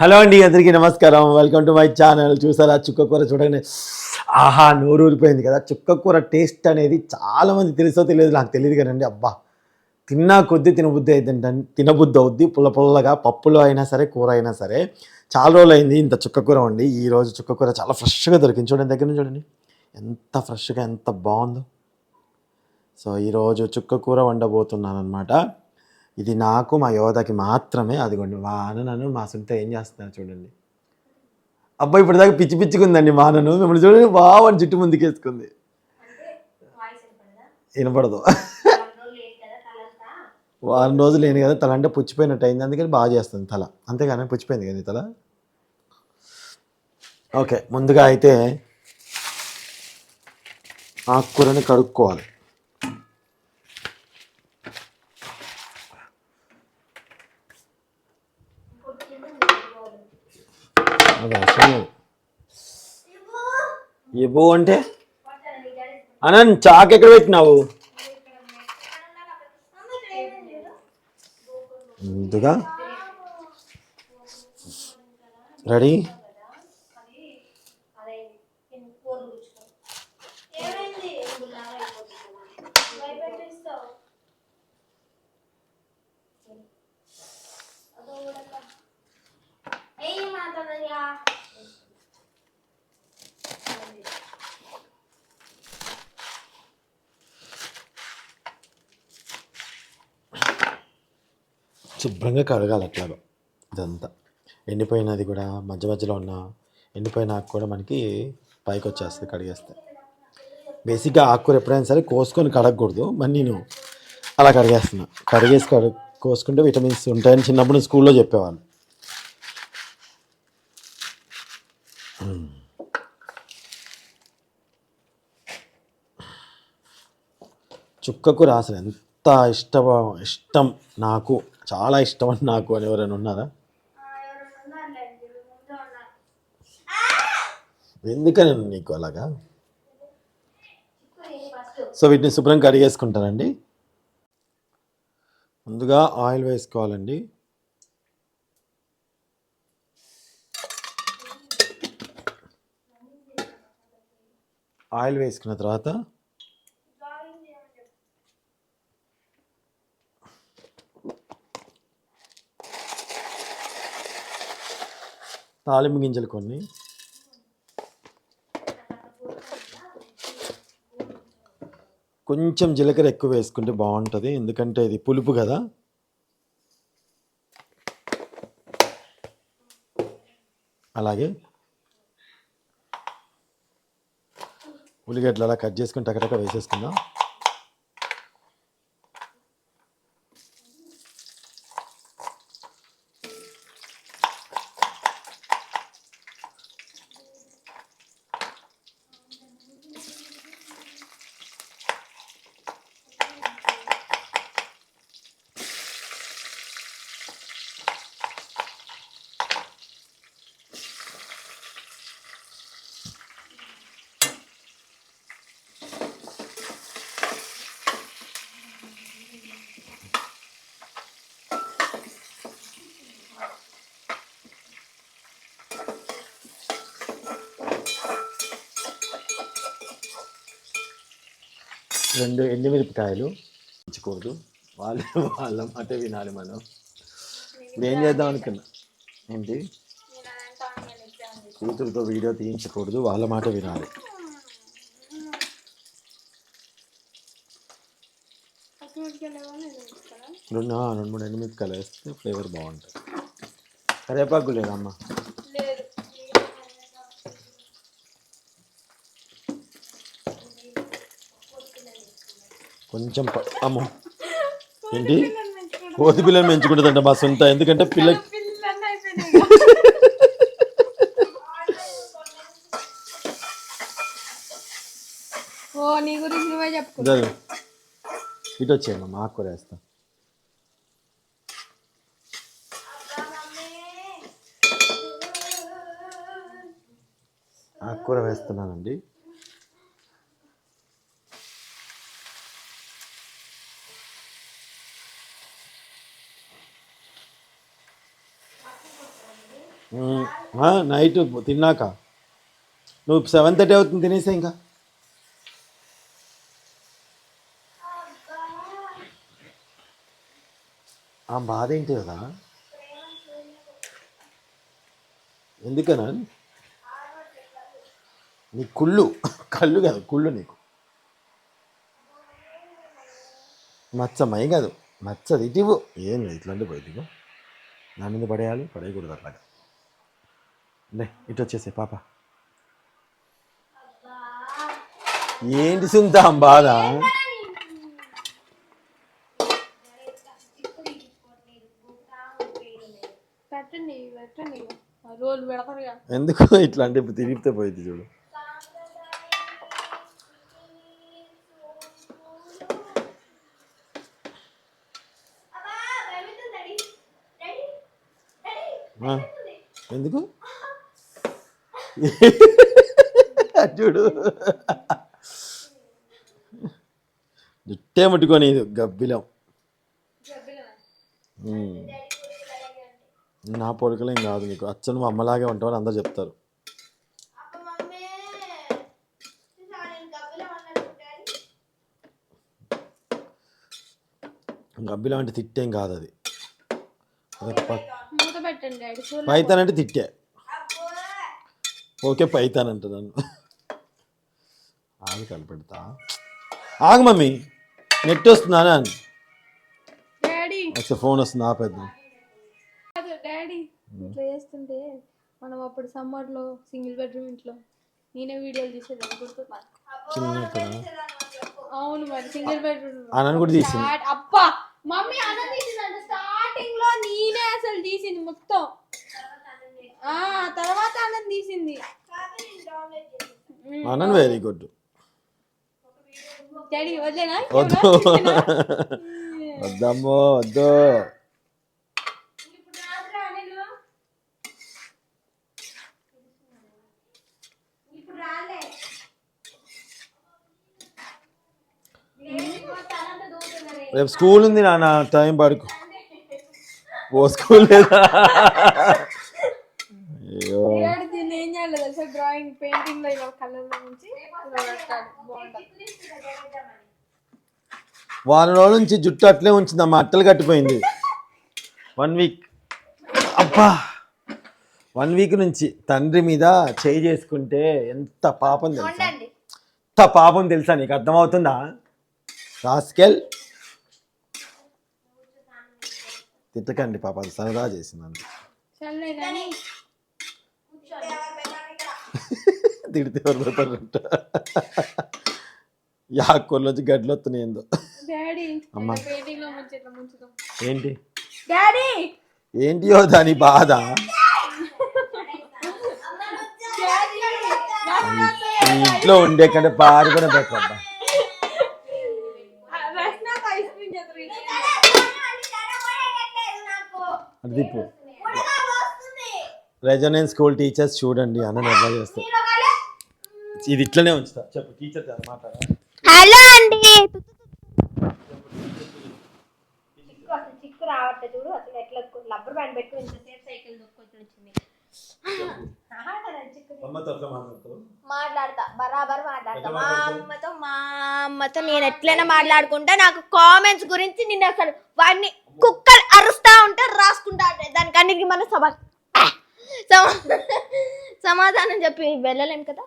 Hello అండి అందరికీ నమస్కారం. వెల్కమ్ టు మై ఛానల్ చూసారా చుక్క కూర చూడండి. ఆహా నోరూరిపోయింది కదా. చుక్క కూర టేస్ట్ అనేది చాలామంది తెలుసో తెలియదు నాకు తెలియదు కదండి. అబ్బా తిన్నా కొద్దీ తినబుద్ధి అయితే తినబుద్ధి అవుద్ది. పుల్ల పుల్లగా పప్పులో అయినా సరే కూర అయినా సరే. చాలా రోజులు అయింది ఇంత చుక్క కూర వండి. ఈ రోజు చుక్క కూర చాలా ఫ్రెష్గా దొరికింది. చూడండి దగ్గర నుంచి చూడండి. ఎంత ఫ్రెష్గా ఎంత బాగుందో. సో ఈరోజు చుక్క కూర వండబోతున్నాను అనమాట ఇది నాకు మా యోధకి మాత్రమే. అదిగోండి వాన నన్ను మా సుంత ఏం చేస్తున్నారు చూడండి. అబ్బాయి ఇప్పటిదాకా పిచ్చి పిచ్చిగా ఉందండి మిమ్మల్ని చూడండి బాగా జుట్టు ముందుకేసుకుంది. వినపడదు. వారం రోజులు లేని కదా తల అంటే పుచ్చిపోయినట్టు అయింది. అందుకని బాగా చేస్తుంది తల. అంతేగాని పుచ్చిపోయింది కదా తల. ఓకే ముందుగా అయితే ఆకుకూరని కడుక్కోవాలి. అది అవసరం లేదు అంటే? అనంత్ చాక్ ఎక్కడ పెట్టినావు? ముందుగా? రెడీ ఏం మాట్లాడయ్యా శుభ్రంగా కడగాలి అట్లాగా ఇదంతా. ఎండిపోయినది కూడా మధ్య మధ్యలో ఉన్న ఎండిపోయిన ఆకు కూడా మనకి పైకి వచ్చేస్తుంది కడిగేస్తే. బేసిక్గా ఆకుకూర ఎప్పుడైనా సరే కోసుకొని కడగకూడదు. మరి నేను అలా కడిగేస్తున్నా. కడిగేసి కడు కోసుకుంటే విటమిన్స్ ఉంటాయని చిన్నప్పుడు స్కూల్లో చెప్పేవాళ్ళు. చుక్కకు చుక్కకూర అంత ఇష్ట ఇష్టం ఇష్టం నాకు చాలా ఇష్టం అని నాకు అని ఎవరైనా ఉన్నారా? ఎందుకని నీకు అలాగా? సో వీటిని శుభ్రం కడిగేసుకుంటానండి. ముందుగా ఆయిల్ వేసుకోవాలండి. ఆయిల్ వేసుకున్న తర్వాత తాలింపు గింజలు కొన్ని. కొంచెం జీలకర్ర ఎక్కువ వేసుకుంటే బాగుంటుంది. ఎందుకంటే ఇది పులుపు కదా. అలాగే ఉల్లిగడ్డలు అలా కట్ చేసుకుని టకటక వేసేసుకుందాం. రెండు ఎండుమిరపకాయలు ఉంచకూడదు. వాళ్ళు వాళ్ళ మాట వినాలి మనం. ఇప్పుడు ఏం చేద్దాం అనుకున్నా? ఏంటి? కూతురుతో వీడియో తీయించకూడదు. వాళ్ళ మాట వినాలి. రెండు రెండు మూడు ఎండుమిరపకాయలు వేస్తే ఫ్లేవర్ బాగుంటుంది. కరేపాకు లేదమ్మా కొంచెం అమ్మో. ఏంటి? కోతి పిల్లలు పెంచుకుంటుందంట మా సొంత ఎందుకంటే పిల్ల. ఇటు వచ్చేయమ్మా మా ఆకుకూర వేస్తా. ఆకుకూర వేస్తున్నానండి మ్మ్. ఆ, నైట్ తిన్నాక. నువ్వు సెవెన్ థర్టీ అవుతుంది తినేసా ఇంకా. ఆ బాధ ఏంటి కదా? ఎందుకనా నీ కుళ్ళు కళ్ళు కాదు కుళ్ళు నీకు. మచ్చమై కాదు మచ్చది. ఇటీవు ఏం లేదు ఇట్లాంటి పోయి నా మీద పడేయాలి పడేయకూడదు అట్లాగా. లే ఇటు వచ్చేసే పాప. ఏంటి సుంతాం బాధ ఎందుకు ఇట్లా అంటే ఇప్పుడు తిరిగితే పోయింది చూడు. ఎందుకు? చూడు. జుట్టే ముట్టుకొని గబ్బిలం. నా పొడకలేం కాదు నీకు. అచ్చను మా అమ్మలాగే ఉంటామని అందరు చెప్తారు. గబ్బిలం అంటే తిట్టేం కాదు అది. అది ప- మూత పెట్టండి డాడీ చూడండి పైతాన్ అంటే తిట్టే. ఓకే పైతాన్ అంట నన్ను. ఆగి కలిపెడతా ఆగు మమ్మీ నెట్ వస్తుందా ఒకసారి ఫోన్ వస్తుంది ఆపేద్దాం. డాడీ. ఇట్లా చేస్తుంటే మనం అప్పుడు సమ్మర్లో సింగిల్ బెడ్రూమ్ ఇంట్లో నేనే వీడియోలు తీసేది అనుకుంటున్నా చిన్న అవును మరి సింగిల్ బెడ్రూమ్. ఆనని కూడా తీసింది. అప్పా మమ్మీ అన్న తీసిందంట స్టార్టింగ్లో నేనే అసలు తీసింది మొత్తం. ఆ తర్వాత అన్నం తీసింది. Very good. డాడీ వదిలేనా? వద్దు. వద్దమ్మో వద్దు. రేపు స్కూల్ ఉంది నాన్న టైం పడుకో. ఓ స్కూల్ లేదా అయ్యో డాడీ దీన్ని ఏం చేయాలి తెలుసా డ్రాయింగ్ పెయింటింగ్లో ఇలా కలర్లో నుంచి ఇలా పెట్టాలి బాగుంటుంది వారం రోజుల నుంచి జుట్టు అట్లే ఉంచింది అమ్మ అట్టలు కట్టిపోయింది. వన్ వీక్ అబ్బా! వన్ వీక్ నుంచి తండ్రి మీద చేయి చేసుకుంటే ఎంత పాపం తెలుసా? ఎంత పాపం తెలుసా నీకు? అర్థమవుతుందా? రాస్కెల్! తిట్టకండి పాప సరదా చేసింది అంతే. సర్లే కానీ తిడితే ఎవరు పోతారంట యాకోళ్ళొచ్చి గడ్లు వస్తున్నాయి ఏందో. ముంచుతాం ఏంటి? డాడీ! ఏంటియో దాని బాధ? ఇంట్లో ఉండే కంటే పారి కూడా పెట్టబ్బా అది రెజనెన్స్ స్కూల్ టీచర్స్ చూడండి అన్న ఎట్లా చేస్తారు ఇది ఇట్లనే ఉంచుతా. చెప్పు టీచర్ మాట్లాడా హలో అండి. చిక్కు అసలు చిక్కు రావట్లేదు చూడు అసలు ఎట్లా రబ్బర్ బ్యాండ్ పెట్టుకుని ఇంతసేపు సైకిల్ దొక్కొచ్చి వచ్చింది. మాట్లాడతా బరాబర్ మాట్లాడతా. మా? అమ్మతో మా అమ్మతో నేను ఎట్లయినా మాట్లాడుకుంటా నాకు కామెంట్స్ గురించి నేను అసలు వాడిని కుక్కలు అరుస్తా ఉంటే రాసుకుంటా ఉంటాయి దానికి అన్నిటికీ మన సభ సమాధానం చెప్పి వెళ్ళలేం కదా?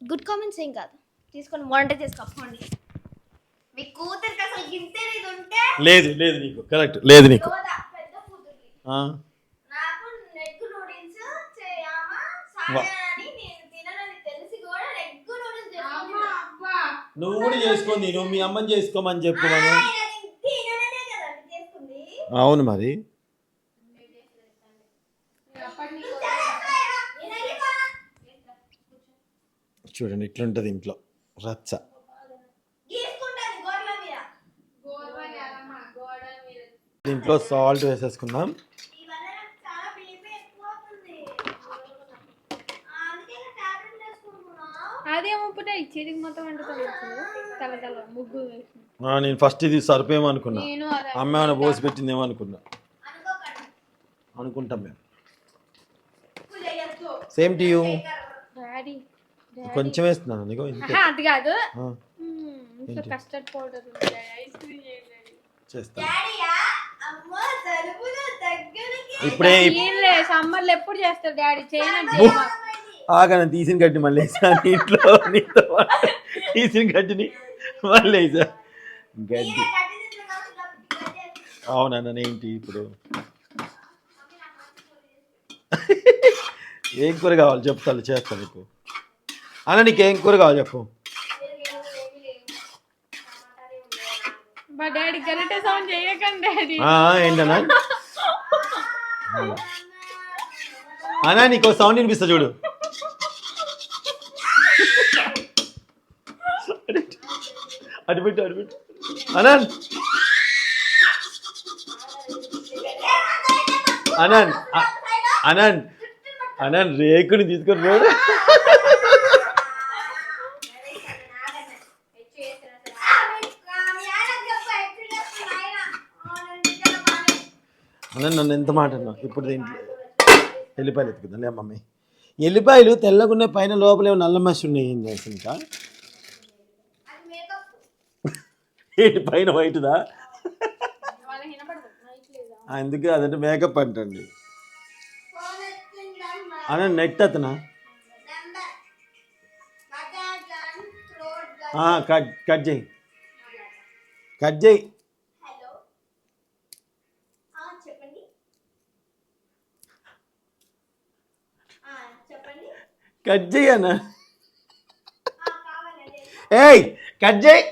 గుడ్ కామెంట్స్ ఏం కాదు. తీసుకొని వంట చేసి కప్పుకోండి మీ కూతురికి అసలు గింతే ఇది ఉంటే లేదు లేదు నీకు. కరెక్ట్ లేదు నీకు. పెద్ద కూతుర్ని. ఆ, నాకు ఎగ్ నూడిల్స్ చేయమా? సాగని నేను తిననని తెలిసి కూడా నూడిల్స్ అబ్బా. నువ్వు కూడా చేసుకుంది నువ్వు మీ అమ్మని చేసుకోమని చెప్పు అవును మరి అప్పటి నుంచి నేను వెళ్ళిపోనా? చూడండి ఇట్లుంటది ఇంట్లో. రచ్చ. దీంట్లో సాల్ట్ వేసేసుకుందాం. నేను ఫస్ట్ ఇది సరిపోయేమో అనుకున్నా. నేను అదే. అమ్మ ఏమైనా పోసి పెట్టిందేమో అనుకున్నా. అనుకోకండి. అనుకుంటాం మేము. సేమ్ టు యూ డాడీ కొంచెం వేస్తున్నాను నీకు ఇంతే. అది కాదు? కస్టర్డ్ పౌడర్ ఉంది. ఐస్ క్రీమ్ చేయాలి చేస్తాను డాడీయా అమ్మ జలుబులు దగ్గరికి ఇప్పుడే సమ్మర్లో ఎప్పుడు చేస్తారు డాడీ? చేయనంటే బో. ఆగా తీసిన గడ్డి మళ్ళీ వేసా. ఇంట్లో నీతో తీసిన గడ్డిని మళ్ళీ వేసా. గడ్డి. అవునన్న ఏంటి ఇప్పుడు? ఏం కూర కావాలి? చెప్తాను చేస్తాను నీకు. అన్న నీకు ఏం కూర కావాలి చెప్పు. మా డాడీ గరిటె సౌండ్ చేయకండి డాడీ ఆ, ఏంటన్నా? అన్నా నీకు సౌండ్ వినిపిస్తా చూడు. అటు పెట్టు అటు పెట్టు అనంత్ అనంత్ అ- అనంత్ అనంత్ రేకుని తీసుకొని రోడ్. నన్ను ఎంత మాట అన్నా ఇప్పుడు దీంట్లో ఎల్లిపాయలు ఎత్తుకుందా లే మమ్మీ. ఎల్లిపాయలు తెల్లగున్న పైన లోపల నల్ల మసి ఉన్నాయి ఏం చేసి ఇంకా? ఏంటి పైన వైట్దా వాళ్ళకి అందుకే అదంటే మేకప్ అంటండి. అన్న నెట్ అతనా? కట్ కట్ చేయి. కట్ చేయి హలో చెప్పండి ఆ, చెప్పండి కట్ చేయి అన్న ఆ, కావాలండి ఏయ్ కట్ చేయి.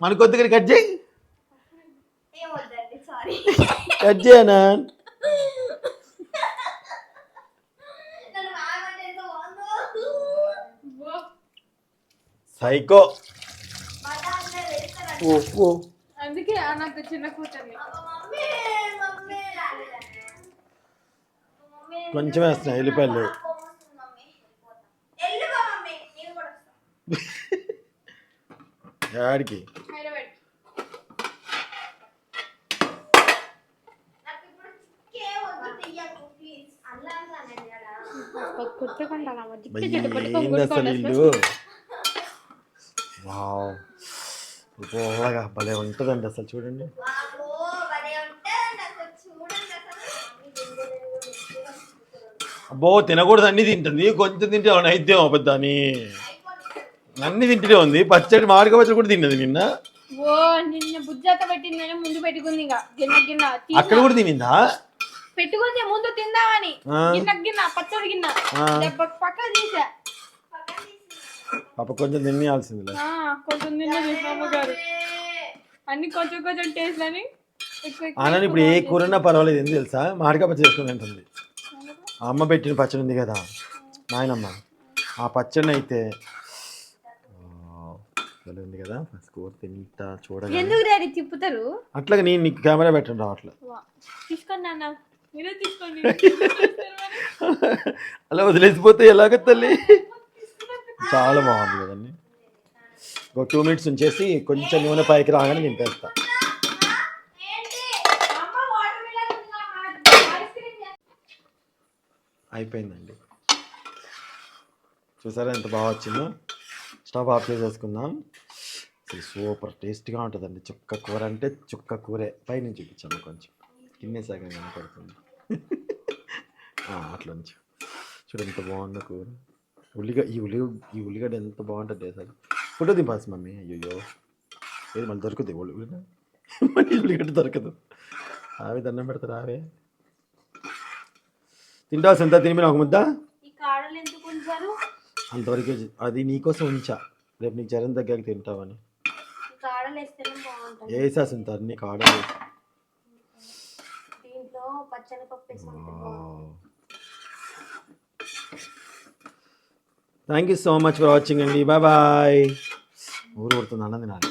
మన కొద్దిగా కట్ చేయి. కట్ చేయి అన్న నన్ను బాగంటే ఎంత బాగుందో. ఓ, సైకో. బఠానీ వేస్తారండి ఓ ఓ అందుకే ఆ నాకు చిన్న కూతుర్ని. కొంచెం వేస్తున్నా ఎల్లిపాయలు లేవు. మమ్మీ వెళ్ళిపో మమ్మీ నేను కూడా వస్తాను యాడికి హైదరాబాద్ నాకు ఇప్పుడు చిక్కే వద్దు తీయకు ప్లీజ్ అల్లా అన్నానండి అలా కొత్త కొంటాను జిట్టు భయ్, జిట్టు పట్టుకొని ఏంది అసలు గుడికోవాలి ఇల్లు పోలగా భలే ఉంటుందండి అసలు చూడండి. బాబో భలే ఉంటుందండి అసలు. చూడండి అసలు. అబ్బో తినకూడదు అన్ని తింటుంది. కొంచెం తింటే ఏమైనా అయితే పెద్ద అని అన్ని తింటూనే ఉంది. పచ్చడి మామిడికాయ పచ్చడి కూడా తిన్నది నిన్న. ఓ నిన్న బుజ్జాత పెట్టిందని ముందు పెట్టుకుంది ఇక. గిన్నె గిన్నె తీసి అక్కడ కూడా తినిందా? పెట్టుకుంది ముందు తిందామని. ఆ. గిన్నె గిన్నె పచ్చడి గిన్నె. ఆ. దెబ్బ పక్క తీసా. పాప కొంచెం తినేయాల్సిందిలే. ఆ, కొంచెం తిన్నది మా అమ్మగారు అన్ని కొంచెం కొంచెం టేస్ట్ అని ఎక్కువ ఎక్కువ ఆనని ఇప్పుడు ఏ కూరన్నా పర్వాలేదు ఎందుకు తెలుసా? మామిడికాయ పచ్చడి చేసుకుని తింటుంది. ఆ అమ్మ పెట్టిన పచ్చడి ఉంది కదా నాయనమ్మ. ఆ పచ్చడిని అయితే భలే ఉంది కదా ఫస్ట్ కూర తింటా చూడగా ఎందుకు డాడీ తిప్పుతారు? అట్లాగే నేను నీకు కెమెరా పెట్టండి వా, తీసుకోండి అన్న మీరే తీసుకోండి. అలా వదిలేసిపోతే ఎలాగ తల్లి? చాలా బాగుంది కదండి. ఒక టూ మినిట్స్ ఉంచేసి కొంచెం నూనె పైకి రాగానే నింపేస్తా. అయిపోయిందండి. చూసారా ఎంత బాగా వచ్చిందో? స్టవ్ ఆఫ్ చేసేసుకుందాం. సూపర్ టేస్ట్గా ఉంటుందండి. చుక్క కూర అంటే చుక్క కూరే. పైన చూపించాము కొంచెం. కింద సగం కనపడుతుంది. అట్లా నుంచి చూడు ఎంత బాగుందో కూర. ఉల్లిగ ఈ ఉల్లి ఈ ఉల్లిగడ్డ ఎంత బాగుంటుంది అసలు ఫోటో దింపాల్సి మమ్మీ. అయ్యో ఏది మళ్ళీ దొరుకుతుంది? ఉల్లిగడ్డ మళ్ళీ ఉల్లిగడ్డ దొరకదు. ఆవి దండం పెడతారు ఆవే? తింటావు సంతా? తిని ఒక ముద్ద? అంతవరకు అది నీకోసం ఉంచా. రేపు నీకు జ్వరం తగ్గాక తింటావని. ఈ కాడలు వేస్తేనే బాగుంటుంది వేసా సంత అన్ని కాడలు దీంట్లో పచ్చని పప్పు వేసుకుంటే thank you so much for watching అండి. బాయ్ బాయ్ ఊరు కొడుతుంది అన్నది నాకు